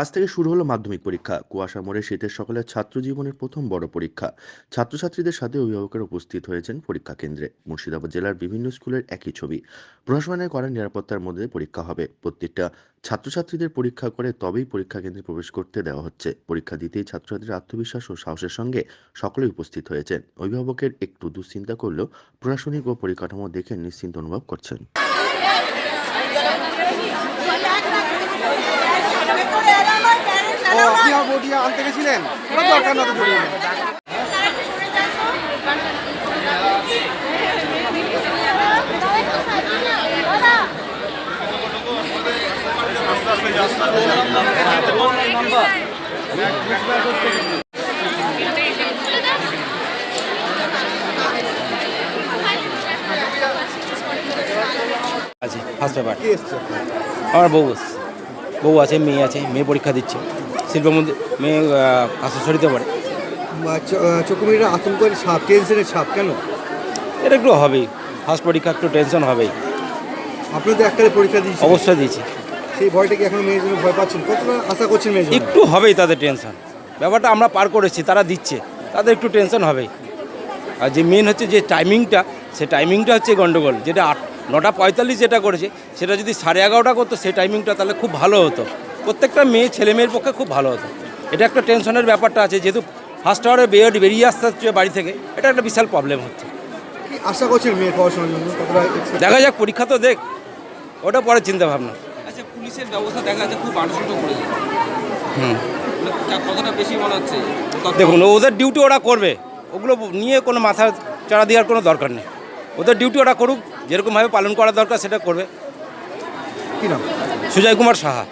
আজ থেকে শুরু হলো মাধ্যমিক পরীক্ষা। কুয়াশা মোড়ে শীতের সকালে ছাত্র জীবনের প্রথম বড় পরীক্ষা। ছাত্রছাত্রীদের সাথে অভিভাবকেরা উপস্থিত হয়েছেন পরীক্ষা কেন্দ্রে। মুর্শিদাবাদ জেলার বিভিন্ন স্কুলের একই ছবি। প্রশাসনের করা নিরাপত্তার মধ্যে পরীক্ষা হবে। প্রত্যেকটা ছাত্রছাত্রীদের পরীক্ষা করে তবেই পরীক্ষা কেন্দ্রে প্রবেশ করতে দেওয়া হচ্ছে। পরীক্ষা দিতেই ছাত্রছাত্রীর আত্মবিশ্বাস ও সাহসের সঙ্গে সকলেই উপস্থিত হয়েছেন। অভিভাবকের একটু দুশ্চিন্তা করলেও প্রশাসনিক ও পরিকাঠামো দেখে নিশ্চিন্ত অনুভব করছেন ও বডি আনতে গেছিলেন? কোনো দরকার না তো জড়িয়ে আছে ফার্স্ট পেপার আমার বউ বউ আছে মেয়ে আছে মেয়ে পরীক্ষা দিচ্ছে। শিল্প মন্দির মেয়ে কাশশ্বরীতে পড়ে চকুমিরা আতঙ্কের ছাপ টেনশনের ছাপ কেন? এটা একটু হবেই। ফার্স্ট পরীক্ষা একটু টেনশন হবেই। আপনি তো একটারে পরীক্ষা দিয়েছেন অবশ্যই দিয়েছি। সেই ভয়টা কি এখনও মেয়ের জন্য ভয় পাচ্ছেন? কতটা আশা করছেন মেয়ের একটু হবেই তাদের টেনশন ব্যাপারটা আমরা পার করেছি তারা দিচ্ছে। তাদের একটু টেনশন হবেই। আর যে মেন হচ্ছে যে টাইমিংটা সে টাইমিংটা হচ্ছে গন্ডগোল যেটা আট নটা পঁয়তাল্লিশ যেটা করেছে সেটা যদি সাড়ে এগারোটা করতো সেই টাইমিংটা তাহলে খুব ভালো হতো। প্রত্যেকটা মেয়ে ছেলে মেয়ের পক্ষে খুব ভালো হতো। এটা একটা টেনশনের ব্যাপারটা আছে যেহেতু ফার্স্ট আওয়ারে বেড বেরিয়ে আসতে হচ্ছে বাড়ি থেকে এটা একটা বিশাল প্রবলেম হচ্ছে। আশা করছেন মেয়ের পড়াশোনার জন্য? দেখা যাক পরীক্ষা তো দেখ ওটা পরে চিন্তা ভাবনা। আচ্ছা পুলিশের ব্যবস্থা দেখা যাচ্ছে খুব করেছে হুম। কতটা বেশি মনে হচ্ছে? দেখুন ওদের ডিউটি ওরা করবে ওগুলো নিয়ে কোনো মাথা চাড়া দেওয়ার কোনো দরকার নেই। ওদের ডিউটি ওরা করুক যেরকমভাবে পালন করা দরকার সেটা করবে। কি নাম? সুজয় কুমার সাহা।